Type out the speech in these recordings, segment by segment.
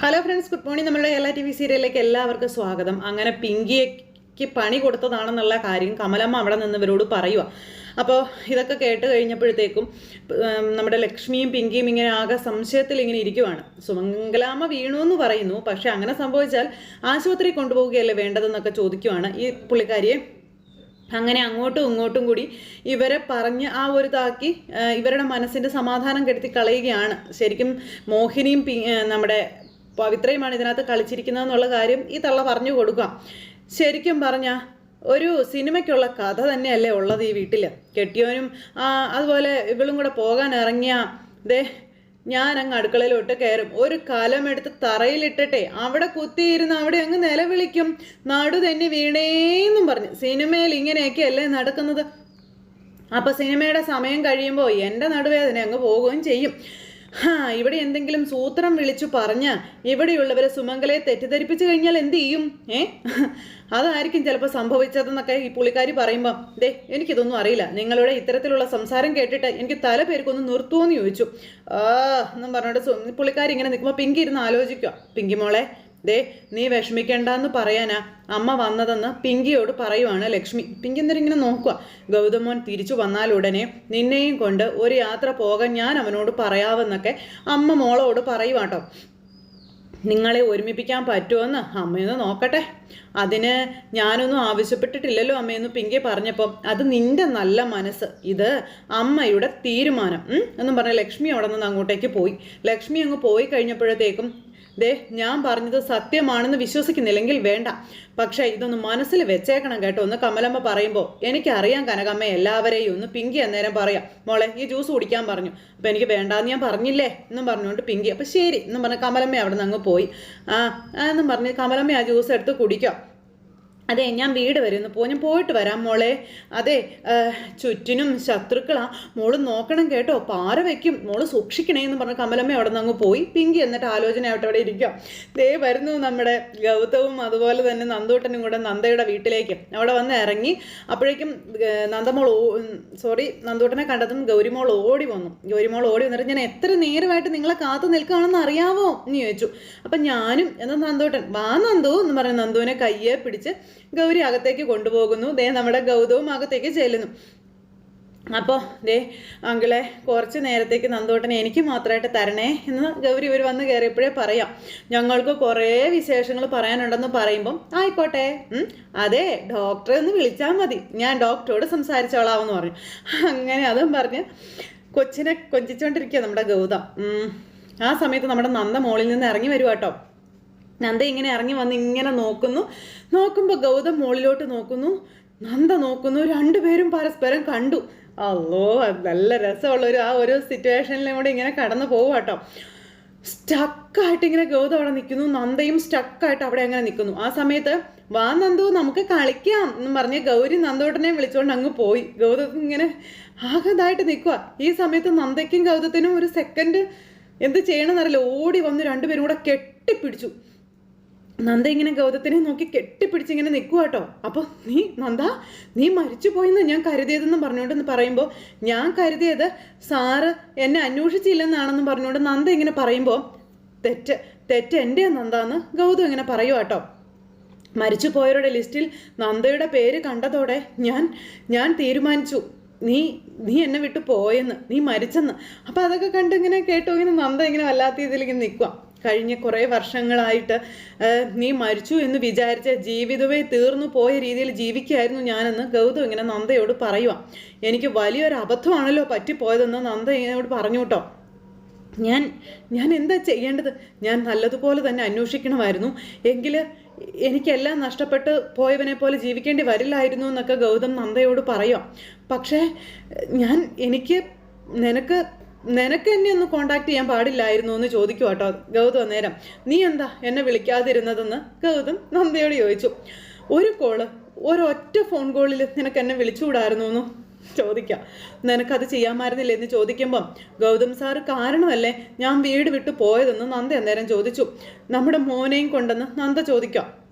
Hello friends good morning നമ്മുടെ എല്ലാ T V സീരിയലിലേക്ക് എല്ലാവർക്കും സ്വാഗതം. അങ്ങനെ പിങ്കിയ്ക്ക് പണി കൊടുത്തതാണെന്നുള്ള കാര്യം കമലമ്മ അവിടെ നിന്ന് ഇവരോട് പറയുക അപ്പോൾ ഇതൊക്കെ കേട്ട് കഴിഞ്ഞപ്പോഴത്തേക്കും നമ്മുടെ ലക്ഷ്മിയും പിങ്കിയും ഇങ്ങനെ ആകെ സംശയത്തിൽ ഇങ്ങനെ ഇരിക്കുവാണ്. സുമംഗലാമ്മ വീണു എന്ന് പറയുന്നു. പക്ഷേ അങ്ങനെ സംഭവിച്ചാൽ ആശുപത്രി കൊണ്ടുപോവുകയല്ലേ വേണ്ടതെന്നൊക്കെ ചോദിക്കുവാണ് ഈ പുള്ളിക്കാരിയെ. അങ്ങനെ അങ്ങോട്ടും ഇങ്ങോട്ടും കൂടി ഇവരെ പറഞ്ഞ് ആ ഒരു താക്കി ഇവരുടെ മനസ്സിന്റെ സമാധാനം കെടുത്തി കളയുകയാണ്. ശരിക്കും മോഹിനിയും നമ്മുടെ പവിത്രയുമാണ് ഇതിനകത്ത് കളിച്ചിരിക്കുന്നതെന്നുള്ള കാര്യം ഈ തള്ള പറഞ്ഞു കൊടുക്കാം ശരിക്കും പറഞ്ഞ ഒരു സിനിമയ്ക്കുള്ള കഥ തന്നെയല്ലേ ഉള്ളത് ഈ വീട്ടിൽ കെട്ടിയവനും അതുപോലെ ഇവളും കൂടെ പോകാൻ ഇറങ്ങിയ ദേ ഞാൻ അങ്ങ് അടുക്കളയിലോട്ട് കയറും. ഒരു കലമെടുത്ത് തറയിലിട്ടിട്ടെ അവിടെ കുത്തിയിരുന്ന് അവിടെ അങ്ങ് നിലവിളിക്കും. നടു തന്നെ വീണേന്നും പറഞ്ഞു. സിനിമയിൽ ഇങ്ങനെയൊക്കെയല്ലേ നടക്കുന്നത്? അപ്പൊ സിനിമയുടെ സമയം കഴിയുമ്പോൾ എന്റെ നടുവേദന അങ്ങ് പോവുകയും ചെയ്യും. ഹാ ഇവിടെ എന്തെങ്കിലും സൂത്രം വിളിച്ചു പറഞ്ഞ ഇവിടെയുള്ളവരെ സുമംഗലയെ തെറ്റിദ്ധരിപ്പിച്ചു കഴിഞ്ഞാൽ എന്ത് ചെയ്യും? ഏ? അതായിരിക്കും ചിലപ്പോൾ സംഭവിച്ചതെന്നൊക്കെ ഈ പുള്ളിക്കാരി പറയുമ്പോൾ ദേ എനിക്കിതൊന്നും അറിയില്ല. നിങ്ങളുടെ ഇത്തരത്തിലുള്ള സംസാരം കേട്ടിട്ട് എനിക്ക് തല പേർക്കൊന്ന് നിർത്തുമോ എന്ന് ചോദിച്ചു. ആ എന്നും പറഞ്ഞിട്ട് പുള്ളിക്കാരി ഇങ്ങനെ നിൽക്കുമ്പോൾ പിങ്കി ഇരുന്ന് ആലോചിക്കുക പിങ്കി മോളെ ദേ നീ വിഷമിക്കണ്ടെന്ന് പറയാനാ അമ്മ വന്നതെന്ന് പിങ്കിയോട് പറയുവാണ് ലക്ഷ്മി. പിങ്കി എന്നിട്ട് ഇങ്ങനെ നോക്കുക ഗൗതമോൻ തിരിച്ചു വന്നാലുടനെ നിന്നെയും കൊണ്ട് ഒരു യാത്ര പോകാൻ ഞാൻ അവനോട് പറയാവെന്നൊക്കെ അമ്മ മോളോട് പറയുവാട്ടോ. നിങ്ങളെ ഒരുമിപ്പിക്കാൻ പറ്റുമെന്ന് അമ്മയൊന്ന് നോക്കട്ടെ. അതിന് ഞാനൊന്നും ആവശ്യപ്പെട്ടിട്ടില്ലല്ലോ അമ്മയെന്ന് പിങ്കി പറഞ്ഞപ്പം. അത് നിന്റെ നല്ല മനസ്സ്. ഇത് അമ്മയുടെ തീരുമാനം. എന്നും പറഞ്ഞ ലക്ഷ്മി അവിടെ നിന്ന് അങ്ങോട്ടേക്ക് പോയി. ലക്ഷ്മി അങ്ങ് പോയി കഴിഞ്ഞപ്പോഴത്തേക്കും ദേ ഞാൻ പറഞ്ഞത് സത്യമാണെന്ന് വിശ്വസിക്കുന്നില്ലെങ്കിൽ വേണ്ട. പക്ഷേ ഇതൊന്ന് മനസ്സിൽ വെച്ചേക്കണം കേട്ടോ. ഒന്ന് കമലമ്മ പറയുമ്പോൾ എനിക്കറിയാം കനകമ്മ എല്ലാവരെയും ഒന്ന് പിങ്കി അന്നേരം പറയാം. മോളെ ഈ ജ്യൂസ് കുടിക്കാൻ പറഞ്ഞു. അപ്പം എനിക്ക് വേണ്ടാന്ന് ഞാൻ പറഞ്ഞില്ലേ? എന്നും പറഞ്ഞുകൊണ്ട് പിങ്കി. അപ്പം ശരി എന്നും പറഞ്ഞ കമലമ്മ അവിടെ നിന്ന് അങ്ങ് പോയി. ആ എന്നും പറഞ്ഞ് കമലമ്മ ആ ജ്യൂസ് എടുത്ത് കുടിക്കാം. അതെ ഞാൻ വീട് വരെ ഒന്ന് പോ ഞാൻ പോയിട്ട് വരാം മോളെ. അതെ ചുറ്റിനും ശത്രുക്കളാ. മോൾ നോക്കണം കേട്ടോ. പാര വയ്ക്കും മോൾ സൂക്ഷിക്കണേ എന്ന് പറഞ്ഞ കമലമ്മ അവിടെ നിന്ന് അങ്ങ് പോയി. പിങ്കി എന്നിട്ട് ആലോചനയായിട്ട് അവിടെ ഇരിക്കാം ദേ വരുന്നു നമ്മുടെ ഗൗതവും അതുപോലെ തന്നെ നന്ദൂട്ടനും കൂടെ നന്ദയുടെ വീട്ടിലേക്ക്. അവിടെ വന്ന് ഇറങ്ങി അപ്പോഴേക്കും നന്ദമോൾ സോറി നന്ദൂട്ടനെ കണ്ടതും ഗൗരിമോൾ ഓടി വന്നു. ഗൗരിമോൾ ഓടി വന്നിട്ട് ഞാൻ എത്ര നേരമായിട്ട് നിങ്ങളെ കാത്തു നിൽക്കുകയാണെന്ന് അറിയാവോ എന്ന് ചോദിച്ചു. അപ്പം ഞാനും എന്താ നന്ദൂട്ടൻ വാ നന്ദു എന്ന് പറഞ്ഞ് നന്ദുവിനെ കയ്യെ പിടിച്ച് ഗൗരി അകത്തേക്ക് കൊണ്ടുപോകുന്നു. ദേ നമ്മുടെ ഗൗതവും അകത്തേക്ക് ചെല്ലുന്നു. അപ്പോൾ ദേ അങ്കിളെ കുറച്ച് നേരത്തേക്ക് നന്ദോട്ടനെ എനിക്ക് മാത്രമായിട്ട് തരണേ എന്ന് ഗൗരി ഇവർ വന്ന് കയറിയപ്പോഴേ പറയാം. ഞങ്ങൾക്ക് കുറേ വിശേഷങ്ങൾ പറയാനുണ്ടെന്ന് പറയുമ്പം ആയിക്കോട്ടെ അതെ ഡോക്ടറെ ഒന്ന് വിളിച്ചാൽ മതി. ഞാൻ ഡോക്ടറോട് സംസാരിച്ചോളാമെന്ന് പറഞ്ഞു. അങ്ങനെ അതും പറഞ്ഞ് കൊച്ചിനെ കൊഞ്ചിച്ചുകൊണ്ടിരിക്കുക നമ്മുടെ ഗൗതം. ആ സമയത്ത് നമ്മുടെ നന്ദ മോളിൽ നിന്ന് ഇറങ്ങി വരുവാ കേട്ടോ നന്ദ ഇങ്ങനെ ഇറങ്ങി വന്ന് ഇങ്ങനെ നോക്കുന്നു. നോക്കുമ്പോൾ ഗൗതം മുകളിലോട്ട് നോക്കുന്നു. നന്ദ നോക്കുന്നു. രണ്ടുപേരും പരസ്പരം കണ്ടു. അല്ലോ നല്ല രസമുള്ള ഒരു ആ ഒരു സിറ്റുവേഷനിലും കൂടെ ഇങ്ങനെ കടന്നു പോകും കേട്ടോ സ്റ്റക്കായിട്ട് ഇങ്ങനെ ഗൗതം അവിടെ നിൽക്കുന്നു. നന്ദയും സ്റ്റക്കായിട്ട് അവിടെ അങ്ങനെ നിൽക്കുന്നു. ആ സമയത്ത് വാ നന്ദു നമുക്ക് കളിക്കാം എന്ന് പറഞ്ഞ് ഗൗരി നന്ദോട്ടനെ വിളിച്ചുകൊണ്ട് അങ്ങ് പോയി. ഗൗതം ഇങ്ങനെ ആകതായിട്ട് നിൽക്കുക ഈ സമയത്ത് നന്ദയ്ക്കും ഗൗതത്തിനും ഒരു സെക്കൻഡ് എന്ത് ചെയ്യണമെന്നറിയില്ല. ഓടി വന്ന് രണ്ടുപേരും കൂടെ കെട്ടിപ്പിടിച്ചു. നന്ദ ഇങ്ങനെ ഗൗതത്തിനെ നോക്കി കെട്ടിപ്പിടിച്ച് ഇങ്ങനെ നിൽക്കുക കേട്ടോ അപ്പോൾ നീ നന്ദ നീ മരിച്ചു പോയെന്ന് ഞാൻ കരുതിയതെന്ന് പറഞ്ഞുകൊണ്ട് പറയുമ്പോൾ ഞാൻ കരുതിയത് സാറ് എന്നെ അന്വേഷിച്ചില്ലെന്നാണെന്ന് പറഞ്ഞുകൊണ്ട് നന്ദ ഇങ്ങനെ പറയുമ്പോൾ തെറ്റ് തെറ്റ് എന്റെ നന്ദാന്ന് ഗൗതം ഇങ്ങനെ പറയുക കേട്ടോ മരിച്ചു പോയവരുടെ ലിസ്റ്റിൽ നന്ദയുടെ പേര് കണ്ടതോടെ ഞാൻ ഞാൻ തീരുമാനിച്ചു. നീ നീ എന്നെ വിട്ടു പോയെന്ന് നീ മരിച്ചെന്ന്. അപ്പം അതൊക്കെ കണ്ട് ഇങ്ങനെ കേട്ടു ഇങ്ങനെ നന്ദ ഇങ്ങനെ വല്ലാത്ത രീതിയിൽ ഇങ്ങനെ നിൽക്കുക കഴിഞ്ഞ കുറേ വർഷങ്ങളായിട്ട് നീ മരിച്ചു എന്ന് വിചാരിച്ച ജീവിതമേ തീർന്നു പോയ രീതിയിൽ ജീവിക്കുകയായിരുന്നു ഞാനെന്ന് ഗൗതം ഇങ്ങനെ നന്ദയോട് പറയുക എനിക്ക് വലിയൊരു അബദ്ധമാണല്ലോ പറ്റിപ്പോയതെന്ന് നന്ദ ഇങ്ങനോട് പറഞ്ഞു കേട്ടോ. ഞാൻ ഞാൻ എന്താ ചെയ്യേണ്ടത്? ഞാൻ നല്ലതുപോലെ തന്നെ അന്വേഷിക്കണമായിരുന്നു. എങ്കിൽ എനിക്കെല്ലാം നഷ്ടപ്പെട്ട് പോയവനെ പോലെ ജീവിക്കേണ്ടി വരില്ലായിരുന്നു എന്നൊക്കെ ഗൗതം നന്ദയോട് പറയാം പക്ഷേ ഞാൻ എനിക്ക് നിനക്ക് നിനക്ക് എന്നെ ഒന്ന് കോണ്ടാക്ട് ചെയ്യാൻ പാടില്ലായിരുന്നു എന്ന് ചോദിക്കും കേട്ടോ ഗൗതം അന്നേരം. നീ എന്താ എന്നെ വിളിക്കാതിരുന്നതെന്ന്? ഗൗതം നന്ദിയോട് ചോദിച്ചു. ഒരു കോൾ ഒരൊറ്റ ഫോൺ കോളിൽ നിനക്ക് എന്നെ വിളിച്ചുകൂടായിരുന്നു എന്ന് ചോദിക്കാം. നിനക്കത് ചെയ്യാമായിരുന്നില്ല എന്ന് ചോദിക്കുമ്പം ഗൗതം സാറ് കാരണമല്ലേ ഞാൻ വീട് വിട്ടു പോയതെന്ന് നന്ദ അന്നേരം ചോദിച്ചു. നമ്മുടെ മോനെയും കൊണ്ടെന്ന് നന്ദ ചോദിക്കാം.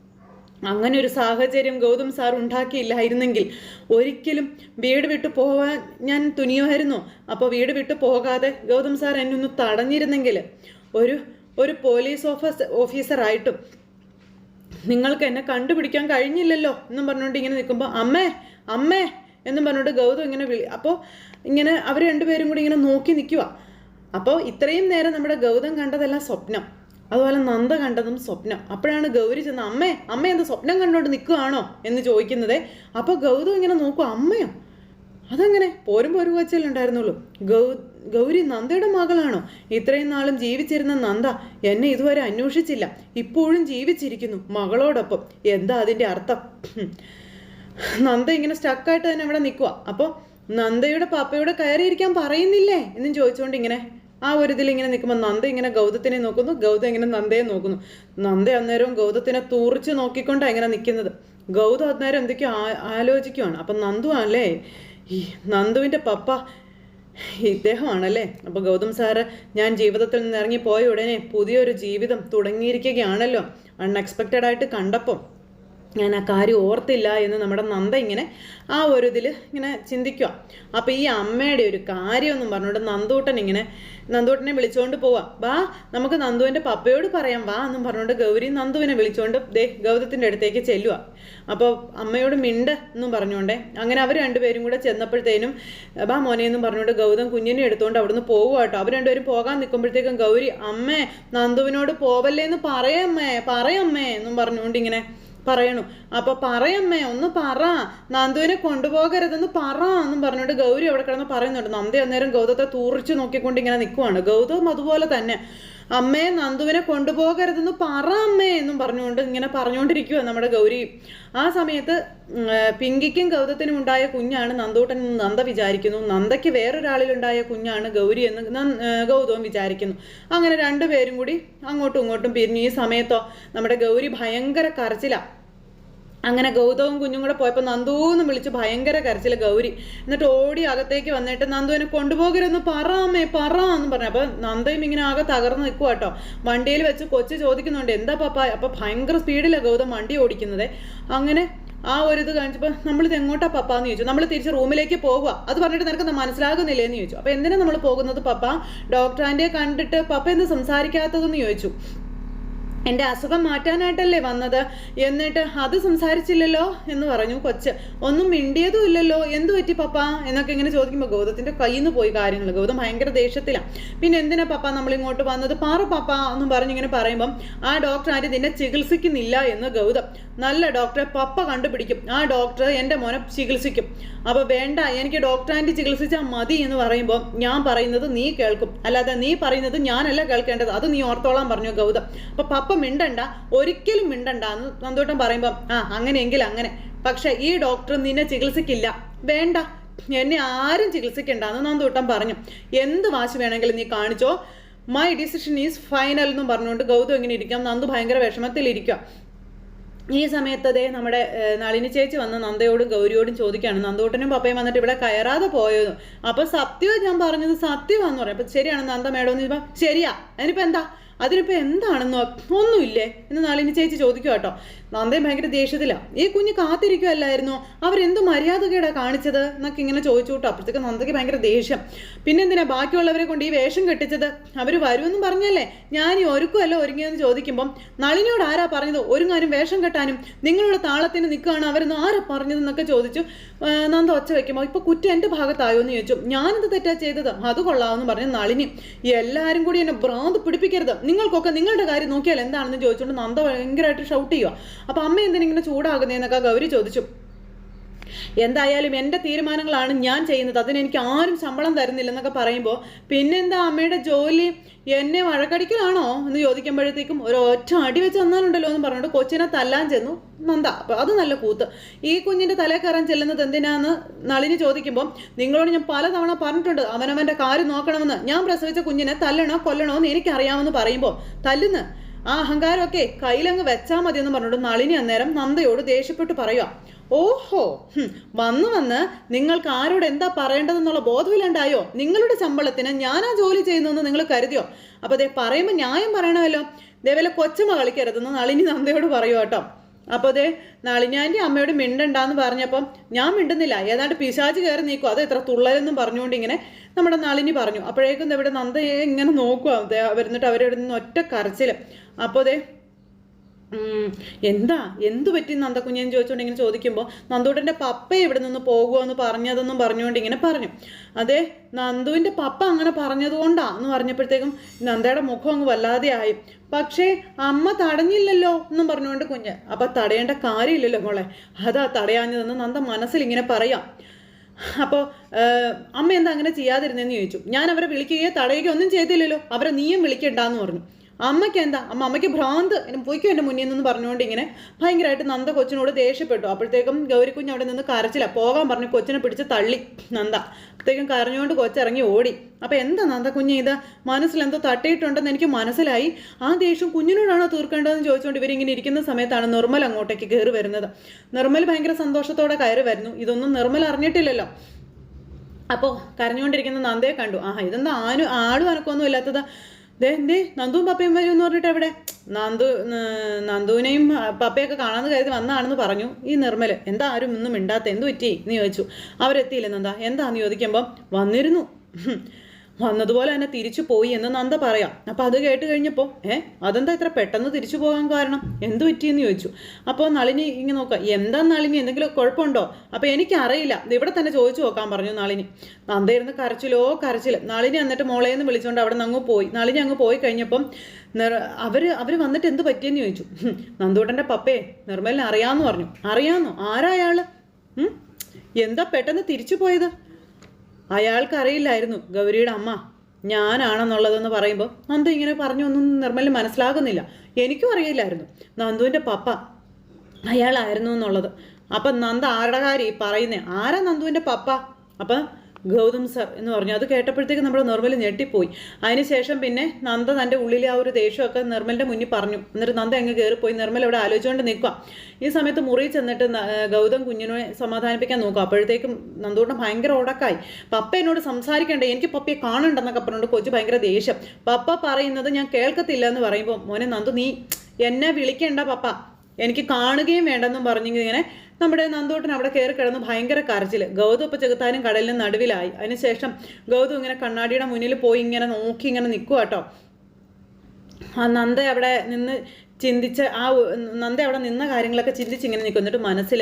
അങ്ങനെ ഒരു സാഹചര്യം ഗൗതം സാർ ഉണ്ടാക്കിയില്ലായിരുന്നെങ്കിൽ ഒരിക്കലും വീട് വിട്ടു പോകാൻ ഞാൻ തുനിയുമായിരുന്നു. അപ്പോൾ വീട് വിട്ടു പോകാതെ ഗൗതം സാർ എന്നെ ഒന്ന് തടഞ്ഞിരുന്നെങ്കിൽ ഒരു ഒരു പോലീസ് ഓഫീസ് ഓഫീസറായിട്ടും നിങ്ങൾക്ക് എന്നെ കണ്ടുപിടിക്കാൻ കഴിഞ്ഞില്ലല്ലോ എന്നും പറഞ്ഞുകൊണ്ട് ഇങ്ങനെ നിൽക്കുമ്പോൾ അമ്മേ അമ്മേ എന്നും പറഞ്ഞുകൊണ്ട് ഗൗതം ഇങ്ങനെ വിളി അപ്പോൾ ഇങ്ങനെ അവർ രണ്ടുപേരും കൂടി ഇങ്ങനെ നോക്കി നിൽക്കുക അപ്പോൾ ഇത്രയും നേരം നമ്മുടെ ഗൗതം കണ്ടതെല്ലാം സ്വപ്നം. അതുപോലെ നന്ദ കണ്ടതും സ്വപ്നം. അപ്പോഴാണ് ഗൗരി ചെന്ന് അമ്മേ അമ്മ എന്താ സ്വപ്നം കണ്ടോണ്ട് നിൽക്കുകയാണോ എന്ന് ചോദിക്കുന്നത്. അപ്പോൾ ഗൗതം ഇങ്ങനെ നോക്കും അമ്മയോ? അതങ്ങനെ? പോരും ഒരു വച്ചല്ലേ ഉണ്ടായിരുന്നുള്ളൂ. ഗൗ ഗൗരി നന്ദയുടെ മകളാണോ? ഇത്രയും നാളും ജീവിച്ചിരുന്ന നന്ദ എന്നെ ഇതുവരെ അന്വേഷിച്ചില്ല. ഇപ്പോഴും ജീവിച്ചിരിക്കുന്നു മകളോടൊപ്പം. എന്താ അതിന്റെ അർത്ഥം? നന്ദ ഇങ്ങനെ സ്റ്റക്കായിട്ട് തന്നെ അവിടെ നിൽക്കുക അപ്പോൾ നന്ദയുടെ പാപ്പയോട് കയറിയിരിക്കാൻ പറയുന്നില്ലേ? എന്നും ചോദിച്ചുകൊണ്ട് ഇങ്ങനെ ആ ഒരു ഇതിൽ ഇങ്ങനെ നിൽക്കുമ്പോൾ നന്ദ ഇങ്ങനെ ഗൗതത്തിനെ നോക്കുന്നു ഗൗതം ഇങ്ങനെ നന്ദയെ നോക്കുന്നു. നന്ദ അന്നേരവും ഗൗതത്തിനെ തൂറിച്ച് നോക്കിക്കൊണ്ടാണ് ഇങ്ങനെ നിൽക്കുന്നത്. ഗൗതം അന്നേരം എന്തൊക്കെയോ ആലോചിക്കുവാണ്. അപ്പം നന്ദു ആണല്ലേ? ഈ നന്ദുവിന്റെ പപ്പ ഇദ്ദേഹമാണല്ലേ? അപ്പോൾ ഗൗതം സാറ് ഞാൻ ജീവിതത്തിൽ നിന്ന് ഇറങ്ങി പോയ ഉടനെ പുതിയൊരു ജീവിതം തുടങ്ങിയിരിക്കുകയാണല്ലോ. അൺഎക്സ്പെക്റ്റഡ് ആയിട്ട് കണ്ടപ്പം. ഞാൻ ആ കാര്യം ഓർത്തില്ല എന്ന് നമ്മുടെ നന്ദ ഇങ്ങനെ ആ ഒരു ഇതിൽ ഇങ്ങനെ ചിന്തിക്കുക അപ്പോൾ ഈ അമ്മയുടെ ഒരു കാര്യമൊന്നും പറഞ്ഞുകൊണ്ട് നന്ദൂട്ടൻ ഇങ്ങനെ നന്ദൂട്ടനെ വിളിച്ചുകൊണ്ട് പോവാം. വാ നമുക്ക് നന്ദുവിന്റെ പപ്പയോട് പറയാം. വാ എന്നും പറഞ്ഞുകൊണ്ട് ഗൗരി നന്ദുവിനെ വിളിച്ചുകൊണ്ട് ദേ ഗൗതത്തിന്റെ അടുത്തേക്ക് ചെല്ലുക അപ്പോൾ അമ്മയോട് മിണ്ട് എന്നും പറഞ്ഞുകൊണ്ടേ അങ്ങനെ അവർ രണ്ടുപേരും കൂടെ ചെന്നപ്പോഴത്തേനും ബാ മോനെ എന്നും പറഞ്ഞുകൊണ്ട് ഗൗതം കുഞ്ഞിനെ എടുത്തുകൊണ്ട് അവിടുന്ന് പോകുക കേട്ടോ. അവർ രണ്ടുപേരും പോകാൻ നിൽക്കുമ്പോഴത്തേക്കും ഗൗരി അമ്മേ നന്ദുവിനോട് പോവല്ലേ എന്ന് പറയമ്മേ പറയമ്മേ എന്നും പറഞ്ഞുകൊണ്ട് ഇങ്ങനെ പറയണു. അപ്പൊ പറയമ്മേ ഒന്ന് പറ. നന്ദുവിനെ കൊണ്ടുപോകരുതെന്ന് പറ എന്നും പറഞ്ഞുകൊണ്ട് ഗൗരി അവിടെ കിടന്ന് പറയുന്നുണ്ട്. നന്ദി അന്നേരം ഗൗതത്തെ തൂറിച്ച് നോക്കിക്കൊണ്ട് ഇങ്ങനെ നിൽക്കുവാണ് ഗൗതവും അതുപോലെ തന്നെ. അമ്മയെ നന്ദുവിനെ കൊണ്ടുപോകരുതെന്ന് പറ അമ്മേ എന്നും പറഞ്ഞുകൊണ്ട് ഇങ്ങനെ പറഞ്ഞുകൊണ്ടിരിക്കുക നമ്മുടെ ഗൗരി. ആ സമയത്ത് പിങ്കിക്കും ഗൗതത്തിനും ഉണ്ടായ കുഞ്ഞാണ് നന്ദൂട്ടൻ നന്ദ വിചാരിക്കുന്നു. നന്ദയ്ക്ക് വേറൊരാളിലുണ്ടായ കുഞ്ഞാണ് ഗൗരി എന്ന് ഗൗതവും വിചാരിക്കുന്നു. അങ്ങനെ രണ്ടുപേരും കൂടി അങ്ങോട്ടും ഇങ്ങോട്ടും പിരിഞ്ഞു ഈ സമയത്തോ നമ്മുടെ ഗൗരി ഭയങ്കര കരച്ചിലാണ് അങ്ങനെ ഗൗതവും കുഞ്ഞും കൂടെ പോയപ്പോൾ നന്ദൂന്ന് വിളിച്ച് ഭയങ്കര കരച്ചിൽ ഗൗരി. എന്നിട്ട് ഓടി അകത്തേക്ക് വന്നിട്ട് നന്ദുവിനെ കൊണ്ടുപോകരുതെന്ന് പറ അമ്മേ പറ എന്ന് പറഞ്ഞു. അപ്പോൾ നന്ദയും ഇങ്ങനെ ആകെ തകർന്ന് നിൽക്കുക കേട്ടോ വണ്ടിയിൽ വെച്ച് കൊച്ചു ചോദിക്കുന്നുണ്ട് എന്താ പപ്പ? അപ്പം ഭയങ്കര സ്പീഡിലാണ് ഗൗതം വണ്ടി ഓടിക്കുന്നത്. അങ്ങനെ ആ ഒരു ഇത് കാണിച്ചപ്പോൾ നമ്മളിത് എങ്ങോട്ടാ പപ്പ എന്ന് ചോദിച്ചു. നമ്മൾ തിരിച്ച് റൂമിലേക്ക് പോകുക അത് പറഞ്ഞിട്ട് നിനക്ക് മനസ്സിലാകുന്നില്ലേ എന്ന് ചോദിച്ചു. അപ്പോൾ എന്തിനാണ് നമ്മൾ പോകുന്നത് പപ്പ? ഡോക്ടറാന്റെ കണ്ടിട്ട് പപ്പ എന്ത് സംസാരിക്കാത്തതെന്ന് ചോദിച്ചു. എന്റെ അസുഖം മാറ്റാനായിട്ടല്ലേ വന്നത്? എന്നിട്ട് അത് സംസാരിച്ചില്ലല്ലോ എന്ന് പറഞ്ഞു കൊച്ച്. ഒന്നും മിണ്ടിയതും ഇല്ലല്ലോ. എന്തു പറ്റി പപ്പ? എന്നൊക്കെ ഇങ്ങനെ ചോദിക്കുമ്പോൾ ഗൗതത്തിന്റെ കയ്യിൽ നിന്ന് പോയി കാര്യങ്ങൾ. ഗൗതം ഭയങ്കര ദേഷ്യത്തിലാണ് പിന്നെ എന്തിനാ പപ്പ നമ്മൾ ഇങ്ങോട്ട് വന്നത്? പാറ പപ്പ എന്നും പറഞ്ഞിങ്ങനെ പറയുമ്പം ആ ഡോക്ടർ ആരും നിന്നെ ചികിത്സിക്കുന്നില്ല എന്ന് ഗൗതം. നല്ല ഡോക്ടറെ പപ്പ കണ്ടുപിടിക്കും. ആ ഡോക്ടർ എന്റെ മോനെ ചികിത്സിക്കും. അപ്പോൾ വേണ്ട എനിക്ക് ഡോക്ടർ ആന്റി ചികിത്സിച്ചാൽ മതി എന്ന് പറയുമ്പോൾ ഞാൻ പറയുന്നത് നീ കേൾക്കും. അല്ലാതെ നീ പറയുന്നത് ഞാനല്ല കേൾക്കേണ്ടത്. അത് നീ ഓർത്തോളാൻ പറഞ്ഞു ഗൗതം. അപ്പോൾ പപ്പ മിണ്ടണ്ട ഒരിക്കലും മിണ്ടണ്ട എന്ന് നന്ദോട്ടം പറയുമ്പോൾ ആ അങ്ങനെയെങ്കിൽ അങ്ങനെ. പക്ഷെ ഈ ഡോക്ടർ നിന്നെ ചികിത്സിക്കില്ല. വേണ്ട. എന്നെ ആരും ചികിത്സിക്കണ്ടെന്ന് നന്ദൂട്ടം പറഞ്ഞു. എന്ത് വാശി വേണമെങ്കിലും നീ കാണിച്ചോ. മൈ ഡിസിഷൻ ഈസ് ഫൈനൽ എന്ന് പറഞ്ഞുകൊണ്ട് ഗൗതം ഇങ്ങനെ ഇരിക്കാം. നന്ദു ഭയങ്കര വിഷമത്തിലിരിക്കുക ഈ സമയത്ത് അതേ നമ്മുടെ നളിനി ചേച്ചി വന്ന് നന്ദയോടും ഗൗരിയോടും ചോദിക്കുകയാണ്. നന്ദൂട്ടനും പപ്പയും വന്നിട്ട് ഇവിടെ കയറാതെ പോയത് അപ്പോൾ സത്യവും ഞാൻ പറഞ്ഞത് സത്യമാന്ന് പറയാം. അപ്പൊ ശരിയാണ് നന്ദ മേഡം എന്ന് ചോദിക്കുമ്പോൾ ശരിയാ. അതിനിപ്പോ എന്താ? അതിനിപ്പോ എന്താണെന്നോ ഒന്നുമില്ലേ? എന്ന് നളിനി ചേച്ചി ചോദിക്കുക കേട്ടോ. നന്ദയും ഭയങ്കര ദേഷ്യത്തിലാണ് ഈ കുഞ്ഞ് കാത്തിരിക്കുമല്ലായിരുന്നോ അവരെന്ത് മര്യാദകേടാ കാണിച്ചത്? എന്നൊക്കെ ഇങ്ങനെ ചോദിച്ചു കേട്ടോ അപ്പോഴത്തേക്ക് നന്ദയ്ക്ക് ഭയങ്കര ദേഷ്യം. പിന്നെന്തിനാ ബാക്കിയുള്ളവരെ കൊണ്ട് ഈ വേഷം കെട്ടിച്ചത്? അവർ വരുമെന്നും പറഞ്ഞല്ലേ? ഞാൻ ഈ ഒരുക്കുമല്ല ഒരുങ്ങിയെന്ന് ചോദിക്കുമ്പം നളിനിയോട് ആരാ പറഞ്ഞത്? ഒരുങ്ങാനും വേഷം കെട്ടാനും നിങ്ങളുടെ താളത്തിന് നിൽക്കുകയാണ് അവരെന്ന് ആരാ പറഞ്ഞതെന്നൊക്കെ ചോദിച്ചു നന്ദ ഒച്ച വെക്കുമ്പോൾ ഇപ്പോൾ കുറ്റം എന്റെ ഭാഗത്തായോ? എന്ന് ചോദിച്ചു. ഞാനെന്ത് തെറ്റാ ചെയ്തത്. അത് കൊള്ളാമെന്ന് പറഞ്ഞ് നളിനി എല്ലാവരും കൂടി എന്നെ ഭ്രാന്ത് പിടിപ്പിക്കരുത്. നിങ്ങൾക്കൊക്കെ നിങ്ങളുടെ കാര്യം നോക്കിയാൽ എന്താണെന്ന് ചോദിച്ചുകൊണ്ട് നന്ദ ഭയങ്കരമായിട്ട് ഷൗട്ട് ചെയ്യുക അപ്പൊ അമ്മ എന്തിനിങ്ങനെ ചൂടാകുന്നതെന്നൊക്കെ ഗൗരി ചോദിച്ചു. എന്തായാലും എന്റെ തീരുമാനങ്ങളാണ് ഞാൻ ചെയ്യുന്നത്. അതിന് എനിക്ക് ആരും ശമ്പളം തരുന്നില്ലെന്നൊക്കെ പറയുമ്പോൾ പിന്നെന്താ അമ്മയുടെ ജോലി എന്നെ വഴക്കടിക്കലാണോ എന്ന് ചോദിക്കുമ്പോഴത്തേക്കും ഒരു ഒറ്റ അടി വെച്ച് തന്നാലുണ്ടല്ലോ എന്ന് പറഞ്ഞുകൊണ്ട് കൊച്ചിനെ തല്ലാൻ ചെന്നു നന്ദ. അപ്പോൾ അത് നല്ല കൂത്ത്. ഈ കുഞ്ഞിന്റെ തലേ കയറാൻ ചെല്ലുന്നത് എന്തിനാന്ന് നളിനി ചോദിക്കുമ്പോൾ നിങ്ങളോട് ഞാൻ പലതവണ പറഞ്ഞിട്ടുണ്ട് അവനവന്റെ കാര്യം നോക്കണമെന്ന്. ഞാൻ പ്രസവിച്ച കുഞ്ഞിനെ തല്ലണോ കൊല്ലണോ എന്ന് എനിക്കറിയാമെന്ന് പറയുമ്പോൾ തല്ലുന്ന്. ആ അഹങ്കാരമൊക്കെ കയ്യിലങ്ങ് വെച്ചാൽ മതി എന്ന് പറഞ്ഞുകൊണ്ട് നളിനി അന്നേരം നന്ദയോട് ദേഷ്യപ്പെട്ട് പറയുക. ഓഹോ വന്നു വന്ന് നിങ്ങൾക്ക് ആരോട് എന്താ പറയേണ്ടതെന്നുള്ള ബോധമില്ലാണ്ടായോ നിങ്ങളുടെ ശമ്പളത്തിന് ഞാനാ ജോലി ചെയ്യുന്നതെന്ന് നിങ്ങൾ കരുതിയോ? അപ്പോൾ അതേ പറയുമ്പോൾ ന്യായം പറയണമല്ലോ. ഇതേപോലെ കൊച്ചുമ കളിക്കരുതെന്ന് നളിനി നന്ദയോട് പറയൂ കേട്ടോ. അപ്പോൾ അതേ നളിനാന്റെ അമ്മയോട് മിണ്ടണ്ടാന്ന് പറഞ്ഞപ്പം ഞാൻ മിണ്ടുന്നില്ല. ഏതാണ്ട് പിശാച് കയറി നീക്കും? അത് എത്ര തുള്ളലെന്നും പറഞ്ഞുകൊണ്ട് ഇങ്ങനെ നമ്മുടെ നളിനി പറഞ്ഞു. അപ്പോഴേക്കും ഇവിടെ നന്ദയെ ഇങ്ങനെ നോക്കുക വരുന്നിട്ട് അവരുടെ ഒറ്റ കരച്ചിൽ അപ്പോൾ അതേ എന്താ? എന്തു പറ്റി നന്ദക്കുഞ്ഞെന്ന് ചോദിച്ചുകൊണ്ട് ഇങ്ങനെ ചോദിക്കുമ്പോൾ നന്ദൂട്ടന്റെ പപ്പ ഇവിടെ നിന്ന് പോകുമോ എന്ന് പറഞ്ഞതെന്നും പറഞ്ഞുകൊണ്ട് ഇങ്ങനെ പറഞ്ഞു. അതെ നന്ദുവിന്റെ പപ്പ അങ്ങനെ പറഞ്ഞതുകൊണ്ടാ എന്ന് പറഞ്ഞപ്പോഴത്തേക്കും നന്ദയുടെ മുഖം അങ്ങ് വല്ലാതെ ആയി പക്ഷേ അമ്മ തടഞ്ഞില്ലല്ലോ എന്നും പറഞ്ഞുകൊണ്ട് കുഞ്ഞ് അപ്പം തടയേണ്ട കാര്യമില്ലല്ലോ മോളെ അതാ തടയാഞ്ഞതെന്ന് നന്ദ മനസ്സിൽ ഇങ്ങനെ പറയാം അപ്പോൾ അമ്മ എന്താ അങ്ങനെ ചെയ്യാതിരുന്നതെന്ന് ചോദിച്ചു. ഞാൻ അവരെ വിളിക്കുകയോ തടയുകയോ ഒന്നും ചെയ്തില്ലല്ലോ അവരെ നീയും വിളിക്കണ്ടെന്ന് പറഞ്ഞു. അമ്മയ്ക്ക് എന്താ? അമ്മ അമ്മയ്ക്ക് ഭ്രാന്ത്. എന്നെ പോയിക്കോ എന്റെ മുന്നിൽ നിന്ന് പറഞ്ഞുകൊണ്ട് ഇങ്ങനെ ഭയങ്കരമായിട്ട് നന്ദ കൊച്ചിനോട് ദേഷ്യപ്പെട്ടു. അപ്പോഴത്തേക്കും ഗൗരിക്കുഞ്ഞ് അവിടെ നിന്ന് കരച്ചില്ല പോകാൻ പറഞ്ഞു കൊച്ചിനെ പിടിച്ച് തള്ളി നന്ദ. അപ്പോഴത്തേക്കും കരഞ്ഞുകൊണ്ട് കൊച്ചിറങ്ങി ഓടി. അപ്പോൾ എന്താ നന്ദ കുഞ്ഞ് ഇത്? മനസ്സിലെന്തോ തട്ടിയിട്ടുണ്ടെന്ന് എനിക്ക് മനസ്സിലായി. ആ ദേഷ്യം കുഞ്ഞിനോടാണോ തീർക്കേണ്ടതെന്ന് ചോദിച്ചുകൊണ്ട് ഇവരിങ്ങനെ ഇരിക്കുന്ന സമയത്താണ് നിർമ്മൽ അങ്ങോട്ടേക്ക് കയറി വരുന്നത്. നിർമ്മൽ ഭയങ്കര സന്തോഷത്തോടെ കയറി വരുന്നു. ഇതൊന്നും നിർമ്മൽ അറിഞ്ഞിട്ടില്ലല്ലോ. അപ്പോൾ കരഞ്ഞുകൊണ്ടിരിക്കുന്ന നന്ദയെ കണ്ടു. ആഹാ ഇതെന്താ ആരും ആടും അനക്കൊന്നും ഇല്ലാത്തത്? ദേ ദേ നന്ദുവും പപ്പയും വരും എന്ന് പറഞ്ഞിട്ട് എവിടെ? നന്ദു നന്ദുവിനെയും പപ്പയൊക്കെ കാണാന്ന് കരുതി വന്നാണെന്ന് പറഞ്ഞു. ഈ നിർമ്മൽ എന്താ ആരും ഒന്നും മിണ്ടാത്ത? എന്ത് പറ്റി? എന്ന് ചോദിച്ചു. അവരെത്തിയില്ല നന്ദ. എന്താന്ന് ചോദിക്കുമ്പോൾ വന്നിരുന്നു. വന്നതുപോലെ തന്നെ തിരിച്ചു പോയി എന്ന് നന്ദ പറയാം. അപ്പോൾ അത് കേട്ട് കഴിഞ്ഞപ്പോൾ ഏ അതെന്താ ഇത്ര പെട്ടെന്ന് തിരിച്ചു പോകാൻ കാരണം? എന്ത് പറ്റിയെന്ന് ചോദിച്ചു. അപ്പോൾ നളിനി ഇങ്ങനെ നോക്കാം എന്താ നളിനി എന്തെങ്കിലും കുഴപ്പമുണ്ടോ? അപ്പോൾ എനിക്കറിയില്ല. ഇവിടെ തന്നെ ചോദിച്ചു നോക്കാൻ പറഞ്ഞു നളിനി. നന്ദ ഇരുന്ന് കരച്ചിലോ കരച്ചിൽ നളിനി എന്നിട്ട് മോളെ എന്ന് വിളിച്ചുകൊണ്ട് അവിടെ നിന്ന് അങ്ങ് പോയി. നളിനി അങ്ങ് പോയി കഴിഞ്ഞപ്പം അവർ അവർ വന്നിട്ട് എന്ത് പറ്റിയെന്ന് ചോദിച്ചു. ഹും, പപ്പേ നിർമ്മലിനെ അറിയാമെന്ന് പറഞ്ഞു. അറിയാമെന്നോ ആരായാൾ? എന്താ പെട്ടെന്ന് തിരിച്ചു പോയത്? അയാൾക്ക് അറിയില്ലായിരുന്നു ഗൗരിയുടെ അമ്മ. ഞാനാണെന്നുള്ളതെന്ന് പറയുമ്പോൾ നന്ദു ഇങ്ങനെ പറഞ്ഞു ഒന്നും നിർമ്മലിന് മനസ്സിലാകുന്നില്ല. എനിക്കും അറിയില്ലായിരുന്നു നന്ദുവിന്റെ പപ്പ അയാളായിരുന്നു എന്നുള്ളത്. അപ്പം നന്ദ ആരുടെ കാര്യം ഈ പറയുന്നേ? ആരാ നന്ദുവിന്റെ പപ്പ? അപ്പം ഗൗതം സർ എന്ന് പറഞ്ഞു. അത് കേട്ടപ്പോഴത്തേക്ക് നമ്മുടെ നിർമ്മൽ ഞെട്ടിപ്പോയി. അതിനുശേഷം പിന്നെ നന്ദ തന്റെ ഉള്ളിലെ ആ ഒരു ദേഷ്യമൊക്കെ നിർമ്മലിന്റെ മുന്നിൽ പറഞ്ഞു. എന്നിട്ട് നന്ദ അങ്ങ് കയറിപ്പോയി നിർമ്മൽ അവിടെ ആലോചിച്ചുകൊണ്ട് നിൽക്കുക ഈ സമയത്ത് മുറി ചെന്നിട്ട് ഗൗതം കുഞ്ഞിനെ സമാധാനിപ്പിക്കാൻ നോക്കുക. അപ്പോഴത്തേക്കും നന്ദൂട്ടൻ ഭയങ്കര ഉടക്കായി. പപ്പ എന്നോട് സംസാരിക്കണ്ടേ? എനിക്ക് പപ്പയെ കാണണ്ടെന്നൊക്കെ പറഞ്ഞുകൊണ്ട് കൊച്ചു ഭയങ്കര ദേഷ്യം. പപ്പ പറയുന്നത് ഞാൻ കേൾക്കത്തില്ല എന്ന് പറയുമ്പോൾ മോനെ നന്ദു നീ എന്നെ വിളിക്കേണ്ട പപ്പ. എനിക്ക് കാണുകയും വേണ്ടെന്നും പറഞ്ഞിങ്ങനെ നമ്മുടെ നന്ദോട്ടൻ അവിടെ കയറി കിടന്ന് ഭയങ്കര കരച്ചിൽ ഗൗതം ഇപ്പം ചെകുത്താനും കടലിനും നടുവിലായി. അതിനുശേഷം ഗൗതം ഇങ്ങനെ കണ്ണാടിയുടെ മുന്നിൽ പോയി ഇങ്ങനെ നോക്കി ഇങ്ങനെ നിൽക്കുക കേട്ടോ ആ നന്ദ അവിടെ നിന്ന് ചിന്തിച്ച് ആ നന്ദ അവിടെ നിന്ന കാര്യങ്ങളൊക്കെ ചിന്തിച്ച് ഇങ്ങനെ നിൽക്കും എന്നിട്ട് മനസ്സിൽ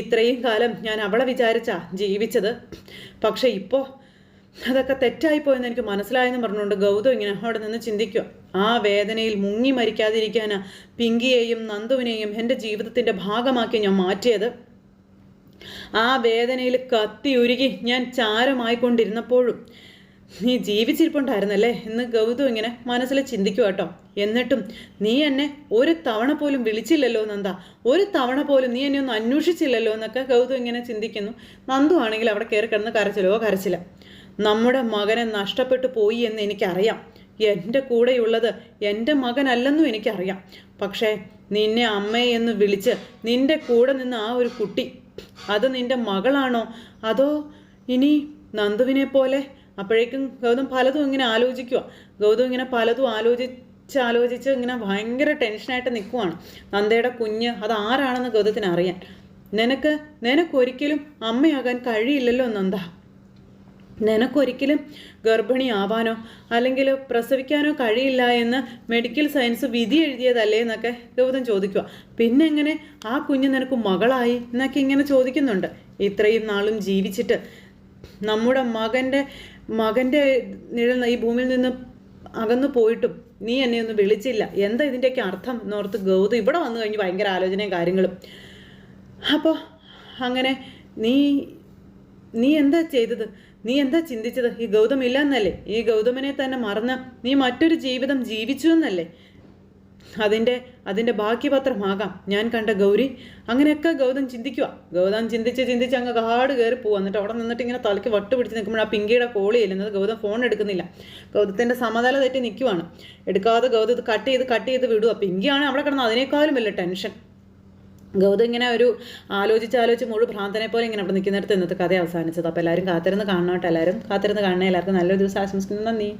ഇത്രയും കാലം ഞാൻ അവളെ വിചാരിച്ചാ ജീവിച്ചത്. പക്ഷേ ഇപ്പോൾ അതൊക്കെ തെറ്റായിപ്പോയെന്ന് എനിക്ക് മനസ്സിലായെന്ന് പറഞ്ഞുകൊണ്ട് ഗൗതം ഇങ്ങനെ അവിടെ നിന്ന് ചിന്തിക്കുക. ആ വേദനയിൽ മുങ്ങി മരിക്കാതിരിക്കാനാ പിങ്കിയെയും നന്ദുവിനെയും എന്റെ ജീവിതത്തിന്റെ ഭാഗമാക്കി ഞാൻ മാറ്റിയത്. ആ വേദനയിൽ കത്തി ഉരുകി ഞാൻ ചാരമായിക്കൊണ്ടിരുന്നപ്പോഴും നീ ജീവിച്ചിരിപ്പുണ്ടായിരുന്നല്ലേ എന്ന് ഗൗതം ഇങ്ങനെ മനസ്സിൽ ചിന്തിക്കുക കേട്ടോ. എന്നിട്ടും നീ എന്നെ ഒരു തവണ പോലും വിളിച്ചില്ലല്ലോ നന്ദ. ഒരു തവണ പോലും നീ എന്നെ ഒന്ന് അന്വേഷിച്ചില്ലല്ലോ എന്നൊക്കെ ഗൗതം ഇങ്ങനെ ചിന്തിക്കുന്നു. നന്ദു ആണെങ്കിൽ അവിടെ കയറി കിടന്ന് കരച്ചിലോ കരച്ചില്ല നമ്മുടെ മകനെ നഷ്ടപ്പെട്ടു പോയി എന്ന് എനിക്കറിയാം. എന്റെ കൂടെയുള്ളത് എന്റെ മകനല്ലെന്നും എനിക്കറിയാം. പക്ഷേ നിന്നെ അമ്മയെ എന്ന് വിളിച്ച് നിന്റെ കൂടെ നിന്ന് ആ ഒരു കുട്ടി അത് നിന്റെ മകളാണോ? അതോ ഇനി നന്ദുവിനെ പോലെ? അപ്പോഴേക്കും ഗൗതം പലതും ഇങ്ങനെ ആലോചിക്കുക ഗൗതം ഇങ്ങനെ പലതും ആലോചിച്ച് ആലോചിച്ച് ഇങ്ങനെ ഭയങ്കര ടെൻഷനായിട്ട് നിൽക്കുവാണ്. നന്ദയുടെ കുഞ്ഞ് അത് ആരാണെന്ന് ഗൗതത്തിന് അറിയാൻ. നിനക്ക് നിനക്കൊരിക്കലും അമ്മയാകാൻ കഴിയില്ലല്ലോ നന്ദ. നിനക്കൊരിക്കലും ഗർഭിണിയാവാനോ അല്ലെങ്കിൽ പ്രസവിക്കാനോ കഴിയില്ല എന്ന് മെഡിക്കൽ സയൻസ് വിധി എഴുതിയതല്ലേ എന്നൊക്കെ ഗൗതം ചോദിക്കുക പിന്നെ എങ്ങനെ ആ കുഞ്ഞ് നിനക്ക് മകളായി എന്നൊക്കെ ഇങ്ങനെ ചോദിക്കുന്നുണ്ട്. ഇത്രയും നാളും ജീവിച്ചിട്ട് നമ്മുടെ മകന്റെ മകന്റെ നിഴൽ ഈ ഭൂമിയിൽ നിന്ന് അകന്നു പോയിട്ടും നീ എന്നെ ഒന്നും വിളിച്ചില്ല. എന്താ ഇതിന്റെയൊക്കെ അർത്ഥം എന്നോർത്ത് ഗൗതം ഇവിടെ വന്നു കഴിഞ്ഞ് ഭയങ്കര ആലോചനയും കാര്യങ്ങളും. അപ്പോൾ അങ്ങനെ നീ നീ എന്താ ചെയ്തത്? നീ എന്താ ചിന്തിച്ചത്? ഈ ഗൗതം ഇല്ലെന്നല്ലേ? ഈ ഗൗതമനെ തന്നെ മറന്ന് നീ മറ്റൊരു ജീവിതം ജീവിച്ചു എന്നല്ലേ? അതിന്റെ അതിന്റെ ബാക്കി പത്രമാകാം ഞാൻ കണ്ട ഗൗരി. അങ്ങനെയൊക്കെ ഗൗതം ചിന്തിക്കുക ഗൗതം ചിന്തിച്ച് ചിന്തിച്ച് അങ്ങ് കാട് കയറി പോകും എന്നിട്ട് അവിടെ നിന്നിട്ട് ഇങ്ങനെ തലയ്ക്ക് വട്ട് പിടിച്ച് നിൽക്കുമ്പോൾ ആ പിങ്കിയുടെ കോളി ചെല്ലുന്നത്. ഗൗതം ഫോൺ എടുക്കുന്നില്ല. ഗൗതത്തിന്റെ സമതല തെറ്റി നിൽക്കുവാണ് എടുക്കാതെ ഗൗതം കട്ട് ചെയ്ത് കട്ട് ചെയ്ത് വിടുക പിങ്കിയാണ് അവിടെ കിടന്ന് അതിനേക്കാളും വലിയ ടെൻഷൻ ഗൗതം ഇങ്ങനെ ഒരു ആലോചിച്ച് ആലോചിച്ച് മുഴുവൻ ഭ്രാന്തനെ പോലെ ഇങ്ങനെ അവിടെ നിൽക്കുന്നിടത്ത് ഇന്നത്തെ കഥ അവസാനിച്ചത്. അപ്പോൾ എല്ലാവരും കാത്തിരുന്ന് കാണണം കേട്ടോ എല്ലാവരും കാത്തിരുന്ന് കാണണേ. എല്ലാവർക്കും നല്ലൊരു ദിവസം ആശംസിക്കുന്നു. നന്ദി.